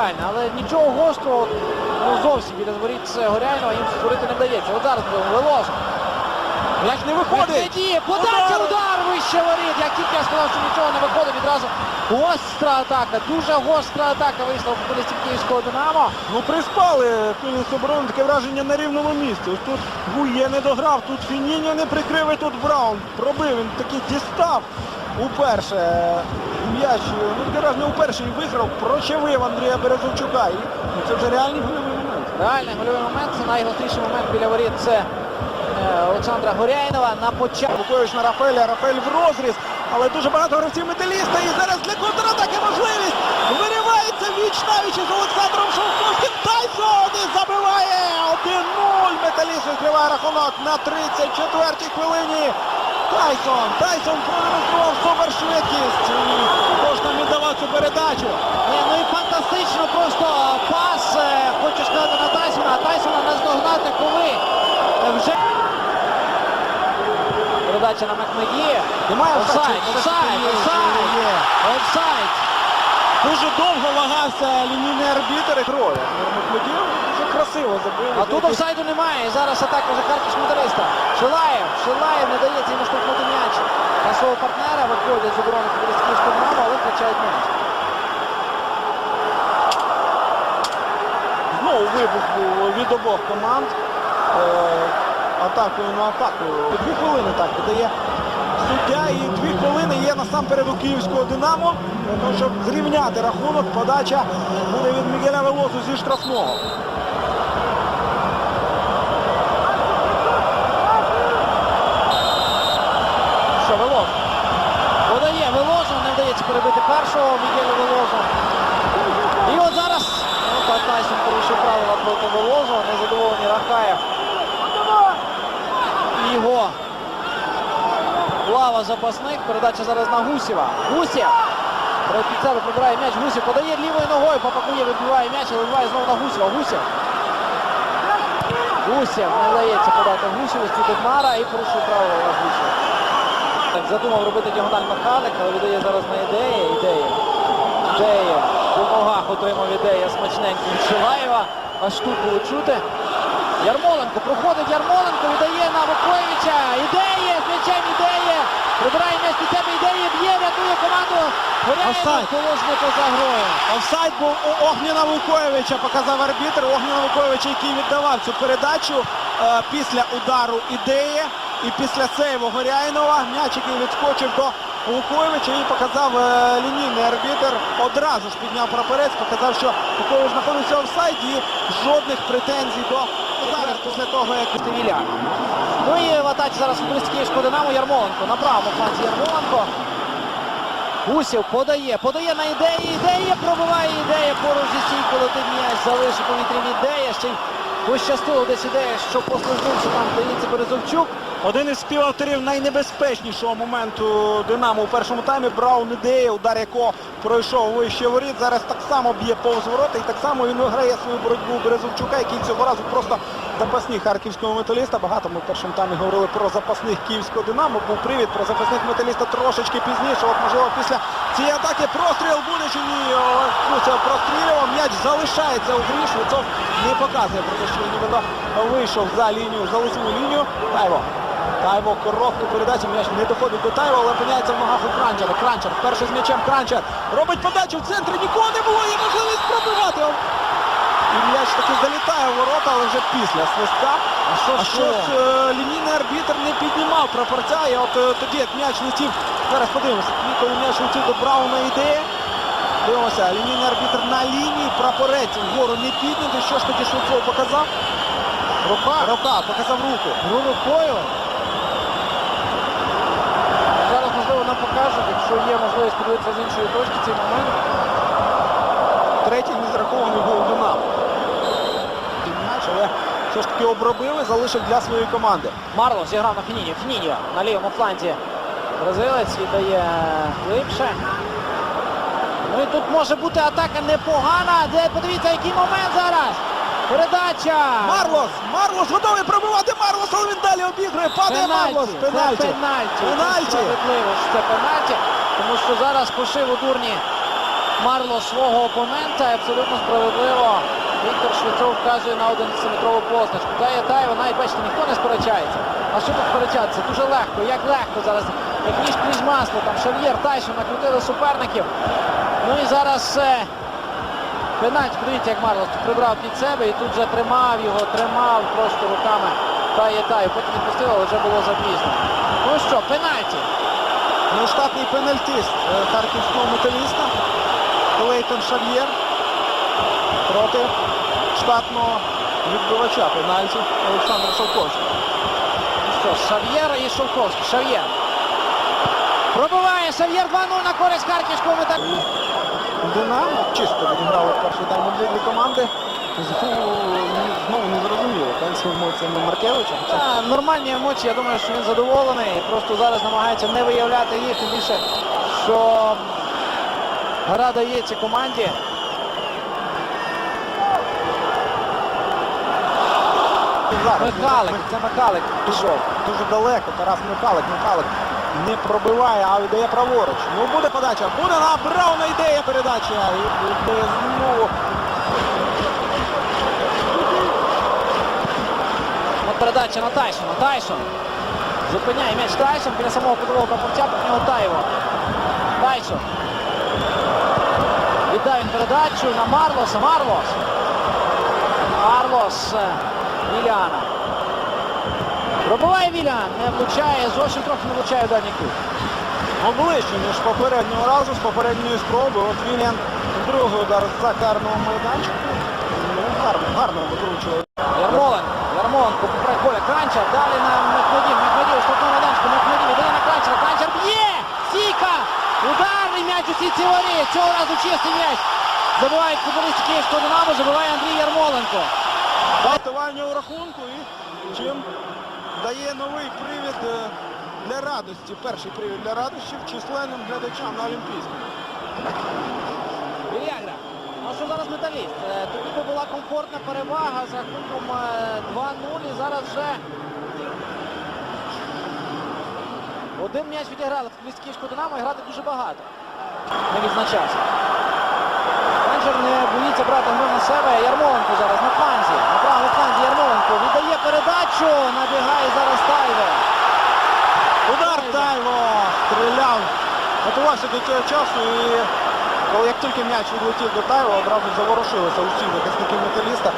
ідеальна, але нічого гострого ну, зовсім біля воріт Горяйного їм створити не вдається. От зараз Велошин. М'яч не виходить. Діє, подача, Удар! удар вище воріт. Як тільки я сказав, що нічого не виходить, відразу гостра атака. Дуже гостра атака вийшла у футболістів Київського Динамо. Ну приспали оборони, таке враження на рівному місці. Ось тут Гує не дограв, тут Фініньо не прикрив, і тут Браун пробив. Він таки дістав уперше м'яч. Ну таке враження уперше і виграв, прочевив Андрія Березовчука. І ну, це вже реальний гольовий момент. Реальний гольовий момент. Це найгостріший момент біля воріт. Це е, Олександра Горяйнова на початку. Лукович на Рафаеля, Рафаель в розріз, але дуже багато гравців металіста. І зараз для контратаки можливість. Виривається віч навіч із Олександром Шовковським. Тайсон і забиває 1-0. Металіст відкриває рахунок на 34-й хвилині. Тайсон, Тайсон продемонстрував супершвидкість. Ж віддавав цю передачу? Ну і фантастично просто пас. е, Хочу сказати на Тайсона, а Тайсона наздогнати коли е, вже. Передача на Макмеді. Немає Офсайд, офсайд, офсайд. Офсайд. Дуже довго вагався лінійний арбітр і крові. Красиво забив. А тут офсайду немає. Зараз атака вже картиш металіста. Шилаєв. Шилаєв не дається йому штовхнути м'яч. На свого партнера виходять з оборони Київського Динамо, але втрачають м'яч. Знову вибух був від обох команд. Е, атакою на атаку. Дві хвилини так видає суддя. І дві хвилини є насамперед у київського Динамо. Того, щоб зрівняти рахунок, подача буде від Мігеля Велозу зі штрафного. Що Велоз? Подає Велозу, не вдається перебити першого Мігеля Велозу. І от зараз ну, так Тайсон порушив правила проти Велозу. Незадоволений Рахаєв. І Його лава запасних. Передача зараз на Гусєва. Гусєв. Під себе прибирає м'яч. Гусєв подає лівою ногою. Папакує вибиває м'яч, але вибиває знову на Гусєва. Гусєв. Гусєв не вдається подати Гусєву. Студить Мара і порушує правила Гусєв. Так, задумав робити діагональ Михайлик, але віддає зараз на ідеї. Ідея. Ідея. По ногах отримав ідея смачненько від Шилаєва. Аж тут було чути. Ярмоленко проходить Ярмоленко, віддає на Вуковича. Ідея, з м'ячем ідея. Прибирає м'яч під себе, ідея б'є, рятує команду. Горяєва, положено поза грою. Офсайд був у Огніна Вуйковича, показав арбітр. Огніна Вуйковича, який віддавав цю передачу е, після удару ідеї і після сейву Горяйнова. М'яч, який відскочив до Луковича і показав е, лінійний арбітр. Одразу ж підняв прапорець, показав, що Лукович знаходився в офсайді і жодних претензій до зараз після того, як Стивіля. Ну і в атаці зараз футболіст Київського Динамо Ярмоленко. На правому Ярмоленко. Гусєв подає, подає на ідеї, ідея пробиває ідея поруч зі стійкою летить м'яч, залишив повітряні ідея. Ще й пощастило десь ідея, що послужився там здається Березовчук. Один із співавторів найнебезпечнішого моменту Динамо у першому таймі Браун ідея, удар якого пройшов вище воріт. Зараз так само б'є повз ворота і так само він виграє свою боротьбу Березовчука, який цього разу просто запасний харківського металіста. Багато ми в першому таймі говорили про запасних київського Динамо. Був привід про запасних металіста трошечки пізніше. От можливо після цієї атаки простріл буде чи ні. Куця прострілював. М'яч залишається у грі. Швецов не показує про те, що він вийшов за лінію, за лицеву лінію. Тайво. Тайво коротку передачу, м'яч не доходить до Тайво, але опиняється в ногах у Кранчера. Кранчер, перший з м'ячем Кранчер. Робить подачу в центрі, нікого не було, є можливість пробивати. І м'яч таки залітає в ворота, але вже після свистка. А що А що ж е, лінійний арбітр не піднімав прапорця, і от е, тоді як м'яч летів, зараз подивимося, тоді, коли м'яч летів до Брауна ідея. Дивимося, лінійний арбітр на лінії, прапорець вгору не піднятий. Що ж тоді Швецов показав? Рука. Рука, показав руку. Рукою. Зараз, можливо, нам якщо є можливість подивитися з іншої точки цей момент. Третій незрахований гол Динамо. Але все ж таки обробили, залишив для своєї команди. Марло зіграв на Фініньо. Фініньо на лівому фланзі. Бразилець віддає глибше. Ну і тут може бути атака непогана. Подивіться, який момент зараз. Передача. Марлос! Марлос готовий пробивати Марлос, але він далі обігрує. Падає Марлос. Пенальті. пенальті. Пенальті. Це Справедливо, що це пенальті. Тому що зараз пошив у дурні Марло свого опонента і абсолютно справедливо. Віктор Швецов вказує на 11-метрову позначку. Та є Таєва, навіть бачите, ніхто не сперечається. А що тут сперечатися? Дуже легко, як легко зараз. Як ніж крізь масло, там Шав'єр, Тайшон накрутили суперників. Ну і зараз пенальті, подивіться, як Марлос прибрав під себе і тут вже тримав його, тримав просто руками Тає Таю. Потім відпустили, але вже було запізно. Ну що, пенальті. Нештатний пенальтист е, харківського металіста Клейтон Шав'єр проти штатного відбивача пенальті Олександра Шовковського. Ну що, Шав'єр і Шовковський. Шав'єр. Пробиває Шав'єр 2-0 на користь харківського металу. Динамо чисто відіграли перший тайм обидві команди. Знову, не зрозуміло. Емоціями Маркевича. Та, нормальні емоції, я думаю, що він задоволений. Просто зараз намагається не виявляти їх, тим більше, що гра дається команді. Михалик, це Михалик пішов. дуже далеко. Тарас Михалик, Михалик не пробиває, а віддає праворуч. Ну буде подача. Буде на Брауна ідея передача. І буде знову. От передача на Тайсона. Тайсон. Зупиняє м'яч Тайсон біля самого кутового прапорця, по нього Таєво. Тайсон. Віддав він передачу на Марлоса. Марлос. Марлос. е, Віляна. Пробиває Вілян. Не влучає. Зовсім трохи не влучає в дальній кут. Ну, ближче, ніж попереднього разу, з попередньої спроби. От Вільян другий удар з карного майданчику. Ну, гарно, гарно викручує. Ярмоленко. Ярмоленко поперед поля. Кранчар. Далі на Мехмедів. Мехмедів у штрафному майданчику. Мехмедів. Віддає на Кранчара. Кранчар б'є! Сіка! Ударний м'яч у сітці воріт. Цього разу чистий м'яч. Забивають футболісти Київського Динамо. Забиває Андрій Ярмоленко. Готування у рахунку і чим дає новий привід е, для радості. Перший привід для радості численним глядачам на Олімпійському. Вільягра. Ну що зараз металіст? Е, Тоді би була комфортна перевага за рахунком е, 2-0 і зараз вже один м'яч відіграли футболісти Київського Динамо і грати дуже багато. Не відзначався. Менеджер не боїться брати гру на себе. Ярмоленко зараз на фланзі. На правому фланзі Ярмоленко віддає передачу. Набігає зараз Тайве. Удар Тайло стріляв. Готувався до цього часу і коли як тільки м'яч відлетів до Тайло, одразу заворушилися усі захисники металіста.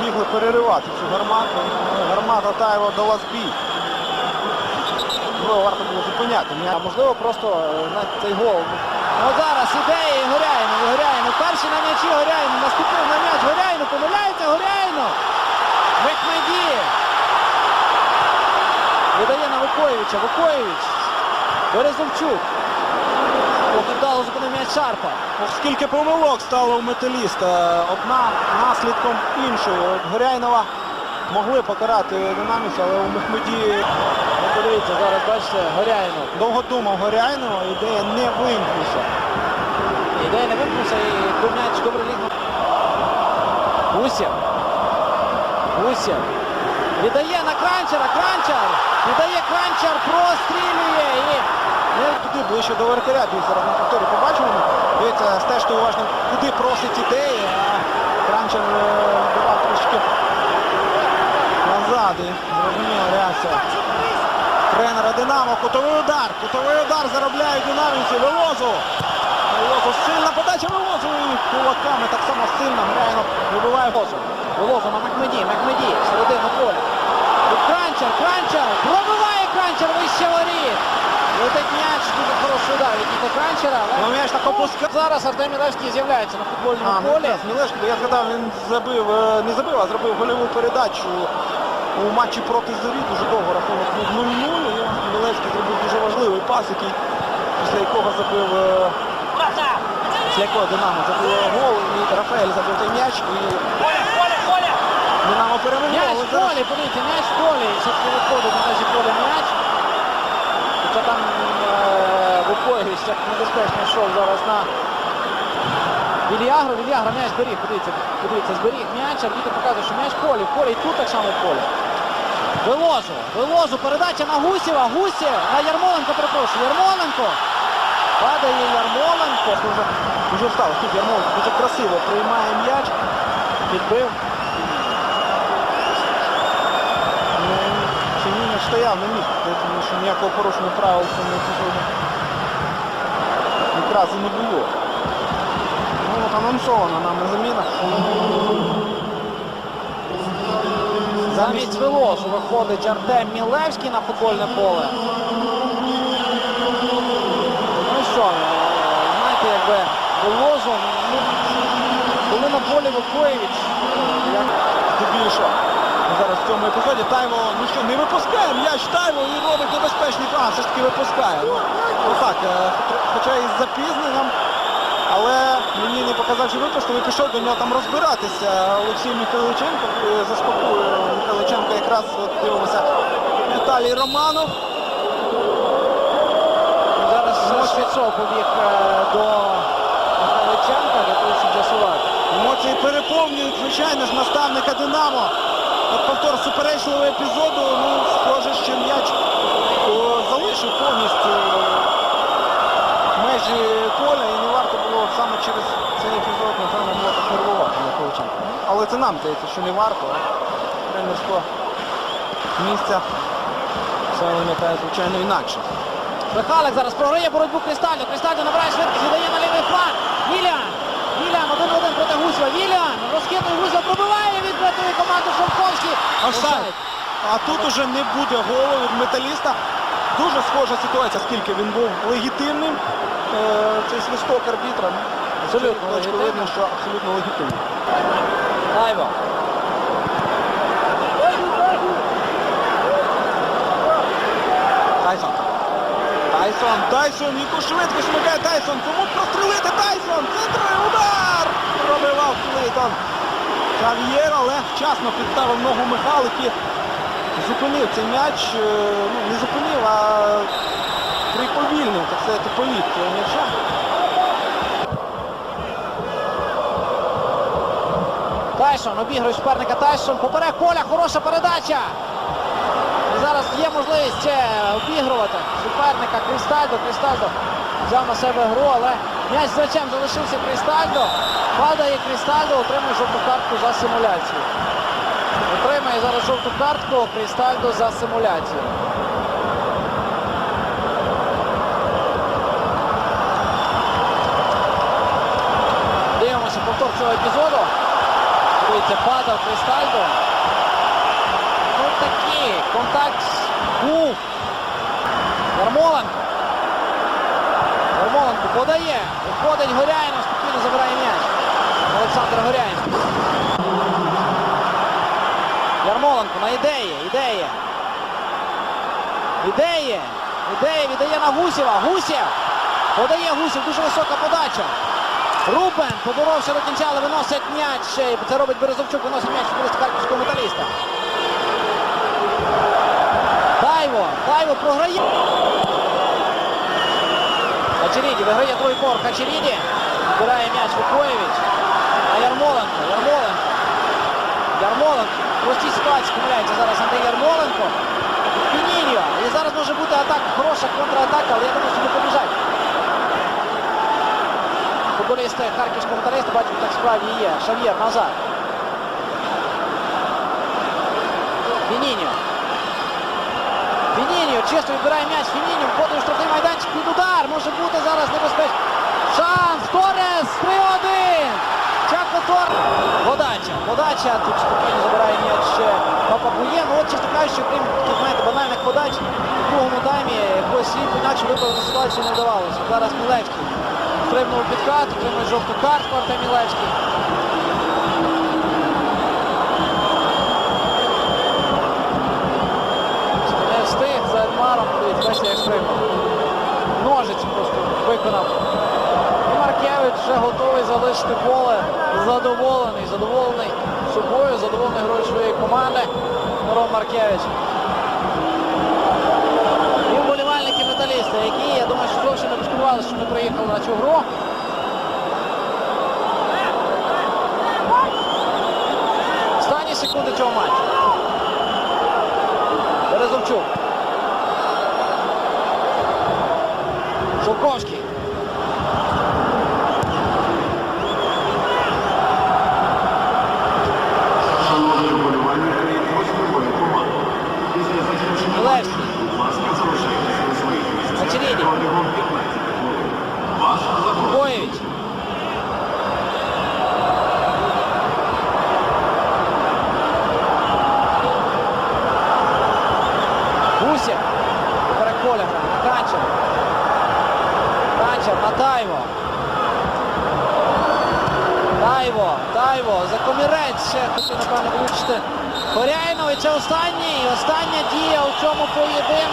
Бігли переривати цю гармату. Гармата Тайло дала збій. Можливо, варто було зупиняти. Можливо просто е, на цей гол. Ну зараз ідеї Горяйно, Горяйно. Перший на м'ячі Горяйно. Наступив на м'яч Горяйно. Помиляється Горяйно. Мехмеді. Видає на Вукоєвича. Вукоєвич. Березовчук. Вдало зупинив м'яч Шарпа. Ох, скільки помилок стало у металіста. Одна наслідком іншої. От Горяйнова могли покарати динаміці, але у Мехмеді Ну, подивіться, зараз бачите, Горяйно. довго думав Горяйнова, ідея не вимкнувся. Ідея не вимкнувся і був м'яч добре ліг. Гусєв. Гусєв. Віддає на Кранчара. Кранчар. Віддає Кранчар. Прострілює. І Ну, туди ближче до воротаря, дивіться, зараз на повторі побачимо. Дивіться, стежте уважно, куди просить ідеї, а Кранчер е, назад. Зрозуміла реакція. Тренера Динамо, кутовий удар, кутовий удар заробляють динамівці. Велозу. Велозу, сильна подача Велозу і кулаками так само сильно Гряйно вибиває Волозу. Волозу на Мехмеді. Мехмеді. Середину поля. Тут Кранчар. Кранчар. Пробиває Кранчар. Вище воріт. Летить м'яч. Дуже хороший удар від Ніко Кранчара. але- Ну, м'яч так опускає. Зараз Артем Мілевський з'являється на футбольному А, ну, полі. Мілешко, я згадав, він забив, е, не забив, а зробив гольову передачу у матчі проти Зорі. Дуже довго рахунок був 0-0. І Мілешко зробив дуже важливий пас, який після якого забив е, після якого Динамо забив гол. І Рафаель забив той м'яч. І Динамо перемогло. М'яч в полі, подивіться, м'яч в полі. Все-таки виходить на межі поля м'яч. Хоча там е, Вукоєвич так небезпечно йшов зараз на Вільягру. Вільягра м'яч зберіг, подивіться, подивіться, зберіг м'яч, арбітр показує, що м'яч в полі, в полі, і тут так само в полі. Вилозу, вилозу, передача на Гусєва, Гусєв, на Ярмоленко, перепрошую, Ярмоленко. Падає Ярмоленко. Дуже, дуже встав. Тут Ярмоленко дуже красиво приймає м'яч. Підбив. Ну, Сім'їнник стояв на місці, тому що ніякого порушення правил в цьому епізоді якраз і не було. Ну, анонсована нам заміна. Замість Велосу виходить Артем Мілевський на футбольне поле. Ну що, е, знаєте, якби Велозу, ну, коли на полі Вукоєвич, як Здебільшого. Зараз в цьому епізоді Тайво, ну що, не випускає м'яч Тайво і робить небезпечний а, все ж таки випускає. Ну, ну так, е, хоча і з запізненням, але мені не показав, що випустив і пішов до нього там розбиратися. Олексій Михайличенко е, заспокоює Михайличенко якраз от дивимося. Віталій Романов. зараз Швецов побіг е, до Михайличенка для того, щоб з'ясувати. Емоції переповнюють, звичайно ж, наставника Динамо. От повтор суперечливого епізоду, ну, схоже, що м'яч залишив повністю межі поля і не варто було саме через цей епізод, напевно, було так нервувати на Ковченка. Але це нам здається, що не варто. Тренерського місця все виглядає, звичайно, інакше. Михайлик зараз програє боротьбу Кристалю. Кристалю набирає швидкість, віддає на лівий фланг. Вілян. Вілян один-один проти Гусєва. Вілян розкидує Гусєва, пробиває від команди Шовковський. А тут уже не буде голу від металіста. Дуже схожа ситуація, скільки він був легітимним. Е, цей свисток арбітра. Абсолютно легітимний. видно, що абсолютно легітимний. Тайво. Тайсон. Тайсон, Тайсон, яку швидкість шмикає Тайсон. Кому прострелити Тайсон? Центровий удар! Пробивав Клейтон. Хав'єр, але вчасно підставив ногу Михайлик і зупинив цей м'яч. Е, Ну, не зупинив, а так сказати, політ цього м'яча. Тайсон обігрує суперника Тайсон. Поперек поля, хороша передача. Зараз є можливість ще обігрувати суперника Крістальдо. Крістальдо взяв на себе гру, але м'яч з м'ячем залишився Крістальдо. Падає Крістальдо, отримує жовту картку за симуляцію. Отримає зараз жовту картку Крістальдо за симуляцію. Дивимося повтор цього епізоду. Дивіться, падав Кристальдо. Ну такі, контакт був. Ярмоленко. Ярмоленко подає. Виходить Горяйнов, спокійно забирає м'яч. Олександр Горяйнов. Ярмоленко на ідеї, ідеї. Ідеї. Ідеї віддає на Гусєва. Гусєв. Подає Гусєв, дуже висока подача. Рубен поборовся до кінця, але виносить м'яч. Це робить Березовчук, виносить м'яч футболіста харківського металіста. Тайво, Тайво програє. Хачеріді виграє другий кор. Хачеріді. Збирає м'яч Вукоєвич. А Ярмоленко, Ярмоленко. Ярмоленко. В простій ситуації помиляється зараз Андрій Ярмоленко. Пініньо. І зараз може бути атака, хороша контратака, але я думаю, що не побіжать. Футболісти харківського металіста, бачимо, так справді є. Шав'єр назад. Фініньо. Фініньо чисто відбирає м'яч. Фініньо входить у штрафний майданчик під удар. Може бути зараз небезпечно. Шанс. Торес. 3-1. Чако Тор. Подача. Подача. Тут спокійно забирає м'яч ще Папагує. Ну от, чесно кажучи, крім таких, знаєте, банальних подач, у другому таймі якось інакше виправити ситуацію не вдавалося. Зараз Мілевський. Стрибнув підкат, отримує жовту картку Артем Мілевський. Не встиг за Едмаром, дивіться, як стрибнув. Ножиці просто виконав. Маркевич вже готовий залишити поле. Задоволений, задоволений собою, задоволений грою своєї команди. Мирон Маркевич. І вболівальники металіста, які, я думаю, поспівалися, що ми приїхали на цю гру. Останні секунди цього матчу. Березовчук. Шовковський. Усік. Поперек поля грає на Канчер. Канчер на Тайво. Тайво, Тайво, за комірець ще хотів, напевно, влучити. Хоряйнович, це останній, остання дія у